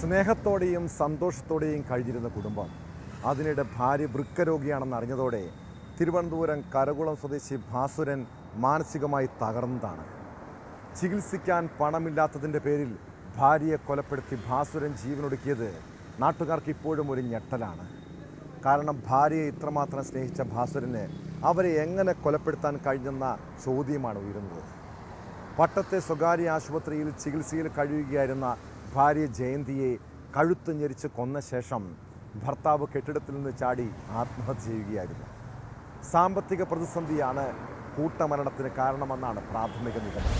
സ്നേഹത്തോടെയും സന്തോഷത്തോടെയും കഴിഞ്ഞിരുന്ന കുടുംബം. അതിനിടെ ഭാര്യ വൃക്കരോഗിയാണെന്ന് അറിഞ്ഞതോടെ തിരുവനന്തപുരം കരകുളം സ്വദേശി ഭാസുരൻ മാനസികമായി തകർന്നതാണ്. ചികിത്സിക്കാൻ പണമില്ലാത്തതിന്റെ പേരിൽ ഭാര്യയെ കൊലപ്പെടുത്തി ഭാസുരൻ ജീവനൊടുക്കിയത് നാട്ടുകാർക്ക് ഇപ്പോഴും ഒരു ഞെട്ടലാണ്. കാരണം ഭാര്യയെ ഇത്രമാത്രം സ്നേഹിച്ച ഭാസുരന് അവരെ എങ്ങനെ കൊലപ്പെടുത്താൻ കഴിഞ്ഞെന്ന ചോദ്യമാണ് ഉയരുന്നത്. പട്ടത്തെ സ്വകാര്യ ആശുപത്രിയിൽ ചികിത്സയിൽ കഴിയുകയായിരുന്ന ഭാര്യ ജയന്തിയെ കഴുത്ത് ഞെരിച്ച് കൊന്ന ശേഷം ഭർത്താവ് കെട്ടിടത്തിൽ നിന്ന് ചാടി ആത്മഹത്യ ചെയ്യുകയായിരുന്നു. സാമ്പത്തിക പ്രതിസന്ധിയാണ് കൂട്ടമരണത്തിന് കാരണമെന്നാണ് പ്രാഥമിക നിഗമനം.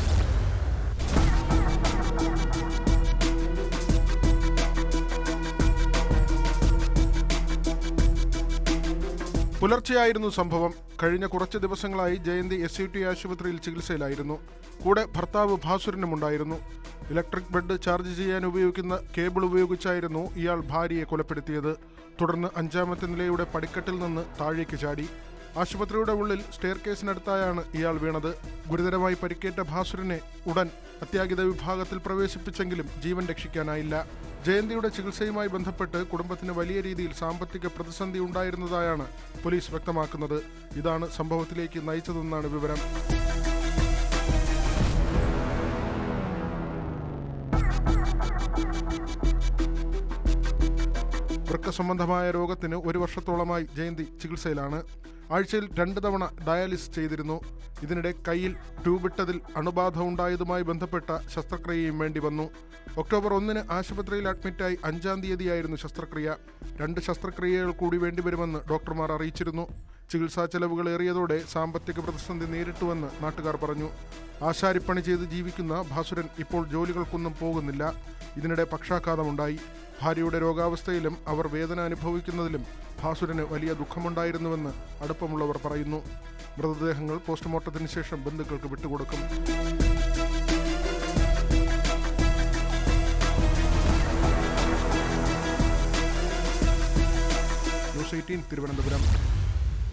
പുലർച്ചെയായിരുന്നു സംഭവം. കഴിഞ്ഞ കുറച്ച് ദിവസങ്ങളായി ജയന്തി എസ് യു ടി ആശുപത്രിയിൽ ചികിത്സയിലായിരുന്നു. കൂടെ ഭർത്താവ് ഭാസുരനുമുണ്ടായിരുന്നു. ഇലക്ട്രിക് ബെഡ് ചാർജ് ചെയ്യാൻ ഉപയോഗിക്കുന്ന കേബിൾ ഉപയോഗിച്ചായിരുന്നു ഇയാൾ ഭാര്യയെ കൊലപ്പെടുത്തിയത്. തുടർന്ന് അഞ്ചാമത്തെ നിലയുടെ പടിക്കെട്ടിൽ നിന്ന് താഴേക്ക് ചാടി. ആശുപത്രിയുടെ ഉള്ളിൽ സ്റ്റെയർ കേസിനടുത്തായാണ് ഇയാൾ വീണത്. ഗുരുതരമായി പരിക്കേറ്റ ഭാസുരനെ ഉടൻ അത്യാഹിത വിഭാഗത്തിൽ പ്രവേശിപ്പിച്ചെങ്കിലും ജീവൻ രക്ഷിക്കാനായില്ല. ജയന്തിയുടെ ചികിത്സയുമായി ബന്ധപ്പെട്ട് കുടുംബത്തിന് വലിയ രീതിയിൽ സാമ്പത്തിക പ്രതിസന്ധി ഉണ്ടായിരുന്നതായാണ് പോലീസ് വ്യക്തമാക്കുന്നത്. ഇതാണ് സംഭവത്തിലേക്ക് നയിച്ചതെന്നാണ് വിവരം. വൃക്ക സംബന്ധമായ രോഗത്തിന് ഒരു വർഷത്തോളമായി ജയന്തി ചികിത്സയിലാണ്. ആഴ്ചയിൽ രണ്ട് തവണ ഡയാലിസ് ചെയ്തിരുന്നു. ഇതിനിടെ കയ്യിൽ ട്യൂബിട്ടതിൽ അണുബാധ ഉണ്ടായതുമായി ബന്ധപ്പെട്ട ശസ്ത്രക്രിയയും വേണ്ടി വന്നു. ഒക്ടോബർ ഒന്നിന് ആശുപത്രിയിൽ അഡ്മിറ്റായി അഞ്ചാം തീയതിയായിരുന്നു ശസ്ത്രക്രിയ. രണ്ട് ശസ്ത്രക്രിയകൾ കൂടി വേണ്ടിവരുമെന്ന് ഡോക്ടർമാർ അറിയിച്ചിരുന്നു. ചികിത്സാ ചെലവുകൾ ഏറിയതോടെ സാമ്പത്തിക പ്രതിസന്ധി നേരിട്ടുവെന്ന് നാട്ടുകാർ പറഞ്ഞു. ആശാരിപ്പണി ചെയ്ത് ജീവിക്കുന്ന ഭാസുരൻ ഇപ്പോൾ ജോലികൾക്കൊന്നും പോകുന്നില്ല. ഇതിനിടെ പക്ഷാഘാതമുണ്ടായി. ഭാര്യയുടെ രോഗാവസ്ഥയിലും അവർ വേദന അനുഭവിക്കുന്നതിലും ഭാസുരന് വലിയ ദുഃഖമുണ്ടായിരുന്നുവെന്ന് അടുപ്പമുള്ളവർ പറയുന്നു. മൃതദേഹങ്ങൾ പോസ്റ്റ്മോർട്ടത്തിന് ശേഷം ബന്ധുക്കൾക്ക് വിട്ടുകൊടുക്കും. തിരുവനന്തപുരം.